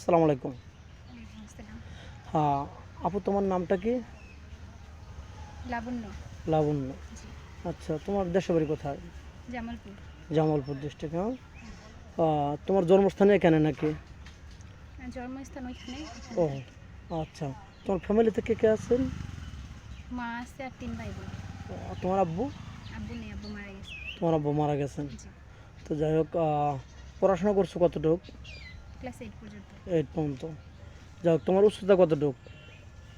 আসসালামু আলাইকুম। হ্যাঁ আপু তোমার নামটা কি? লাবণ্য। লাবণ্য। আচ্ছা তোমার দেশের বাড়ি কোথায়? জামালপুর। জামালপুর ডিস্ট্রিক্ট হ্যাঁ? তোমার জন্মস্থানে এখানে নাকি? জন্মস্থান ওইখানে। ও আচ্ছা। তোমার ফ্যামিলিতে কে কে আছেন? মা আছে আর তিন ভাই বোন। তোমার আব্বু? আব্বু নেই আব্বু মারা গেছে। তোমার আব্বু মারা গেছেন। তো যাই হোক পড়াশোনা করছ কতটুক? ক্লাস এইট পর্যন্ত। এইট পর্যন্ত। যাই হোক তোমার উচ্চতা কতটুক?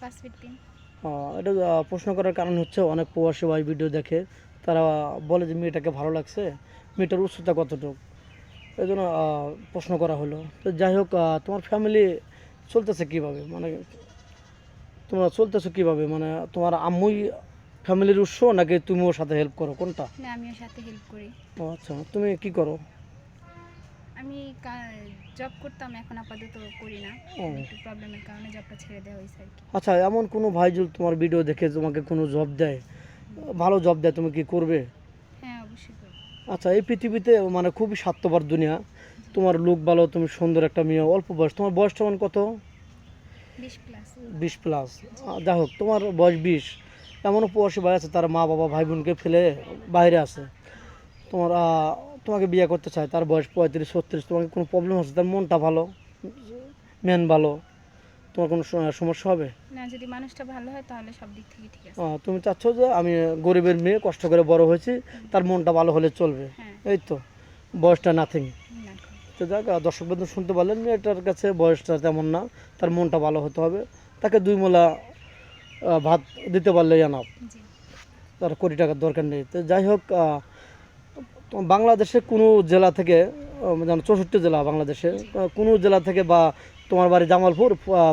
পাঁচ ফিট তিন। আহ, এটা প্রশ্ন করার কারণ হচ্ছে অনেক প্রবাসী ভাই ভিডিও দেখে তারা বলে যে মেয়েটাকে ভালো লাগছে মেয়েটার উচ্চতা কতটুক? এই জন্য প্রশ্ন করা হলো। তো যাই হোক তোমার ফ্যামিলি চলতেছে কীভাবে? মানে তোমরা চলতেছো কীভাবে? মানে তোমার আম্মুই ফ্যামিলির উৎস নাকি তুমিও সাথে হেল্প করো? কোনটা? না আমিও সাথে হেল্প করি। আচ্ছা তুমি কি করো? আমি জব করতাম এখন আপাতত করি না। একটু প্রবলেমের কারণে জবটা ছেড়ে দেওয়া হয়েছে আর কি। আচ্ছা এমন কোনো ভাই যদি তোমার ভিডিও দেখে তোমাকে কোনো জব দেয়? ভালো জব দেয় তুমি কি করবে? হ্যাঁ অবশ্যই করি আচ্ছা এই পৃথিবীতে মানে খুবই স্বার্থপর দুনিয়া। তোমার লোক ভালো তুমি সুন্দর একটা মেয়ে অল্প বয়স। তোমার বয়সটা মানে কত? বিশ প্লাস যাই হোক তোমার বয়স বিশ। এমনও প্রবাসী ভাই আছে তার মা বাবা ভাই বোনকে ফেলে বাইরে আছে। তোমার তোমাকে বিয়ে করতে চায় তার বয়স পঁয়ত্রিশ ছত্রিশ তোমাকে কোনো প্রবলেম হচ্ছে তার মনটা ভালো? মেন ভালো? তোমার কোনো সমস্যা হবে? না যদি মানুষটা ভালো হয় তাহলে সব দিক থেকে ঠিক আছে। তুমি চাচ্ছ যে আমি গরিবের মেয়ে কষ্ট করে বড় হয়েছি তার মনটা ভালো হলে চলবে। হ্যাঁ। এই তো বয়সটা নাথিং তো যাক দর্শক বন্ধু শুনতে পারলেন মেয়েটার কাছে বয়সটা তেমন না তার মনটা ভালো হতে হবে। তাকে দুই মোলা ভাত দিতে পারলে জানাব। তার কোটি টাকার দরকার নেই। তো যাই হোক তো বাংলাদেশে কোনো জেলা থেকে যেমন চৌষট্টি জেলা বাংলাদেশে কোনো জেলা থেকে বা তোমার বাড়ি জামালপুর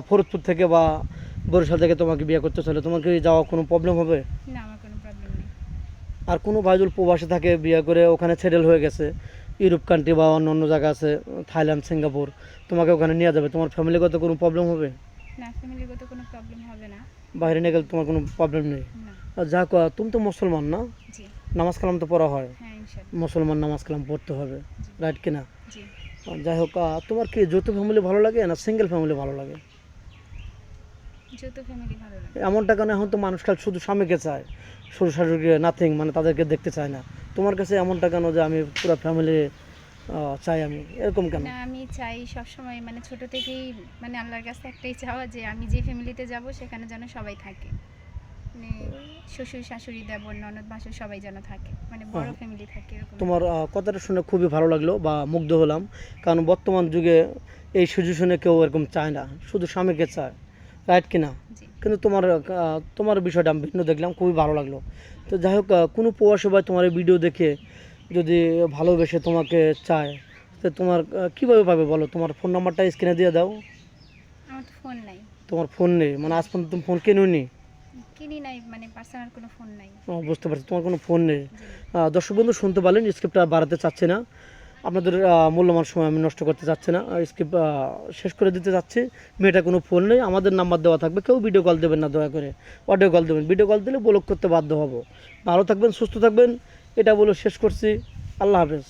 ফরিদপুর থেকে বা বরিশাল থেকে তোমাকে বিয়ে করতে চলে তোমার কি যাওয়া কোনো প্রবলেম হবে? আর কোনো ভাইজুল প্রবাসে থাকে বিয়ে করে ওখানে সেটেল হয়ে গেছে ইউরোপ কান্ট্রি বা অন্য অন্য জায়গা আছে থাইল্যান্ড সিঙ্গাপুর তোমাকে ওখানে নিয়ে যাবে তোমার ফ্যামিলিগত কোনো প্রবলেম হবে? না ফ্যামিলিগত কোনো প্রবলেম হবে না। বাইরে নিয়ে গেলে তোমার কোনো প্রবলেম নেই? আর যা তুমি তো মুসলমান না? নামাজ কালাম তো পড়া হয়। হ্যাঁ। মুসলমান নামাজ কালাম পড়তে হবে রাইট কিনা? যাই হোক তোমার কি যৌথ ফ্যামিলি ভালো লাগে না সিঙ্গেল ফ্যামিলি ভালো লাগে? এমনটা কেন? এখন তো মানুষ খালি শুধু স্বামীকে চায় শ্বশুর শাশুড়িকে নাথিং মানে তাদেরকে দেখতে চায় না। তোমার কাছে এমনটা কেন যে আমি পুরো ফ্যামিলি চাই আমি? এরকম কেন? না আমি চাই সব সময় মানে ছোট থেকেই মানে আল্লাহর কাছে একটাই চাওয়া যে আমি যে ফ্যামিলিতে যাব সেখানে যেন সবাই থাকে। মানে শ্বশুর শাশুড়ি দেবর ননদ ভাসুর সবাই যেন থাকে। মানে বড়। ফ্যামিলি থাকে এরকম। তোমার আহ, কথাটা শুনে খুবই ভালো লাগল বা মুগ্ধ হলাম। কারণ বর্তমান যুগে এই সিচুয়েশনে কেউ এরকম চায় না। শুধু স্বামীকে চায় রাইট কিনা জি। কিন্তু তোমার আহ, তোমার বিষয়টা আমি ভিন্ন দেখলাম খুবই ভালো লাগল। তো যাই হোক আহ, কোনো প্রবাসী ভাই তোমার এই ভিডিও দেখে যদি ভালোবেসে তোমাকে চায় তো তোমার আহ, কীভাবে পাবে বলো? তোমার ফোন নাম্বারটা স্ক্রিনে দিয়ে দাও। আমার তো ফোন নাই। তোমার ফোন নেই। মানে আজ পর্যন্ত তুমি ফোন কিনো নি। কিনি নাই মানে পার্সোনাল কোনো ফোন নাই। ও, বুঝতে পারছি তোমার কোনো ফোন নেই। দর্শক বন্ধু শুনতে পারলেন স্ক্রিপ্টটা বাড়াতে চাচ্ছি না। আপনাদের আহ, মূল্যবান সময় আমি নষ্ট করতে চাচ্ছি না। স্ক্রিপ্ট শেষ করে দিতে চাচ্ছি। মেয়েটা কোনো ফোন নেই আমাদের নাম্বার দেওয়া থাকবে। কেউ ভিডিও কল দেবেন না দয়া করে। অডিও কল দেবেন। ভিডিও কল দিলে ব্লক করতে বাধ্য হব। ভালো থাকবেন সুস্থ থাকবেন। এটা বলে শেষ করছি। আল্লাহ হাফেজ।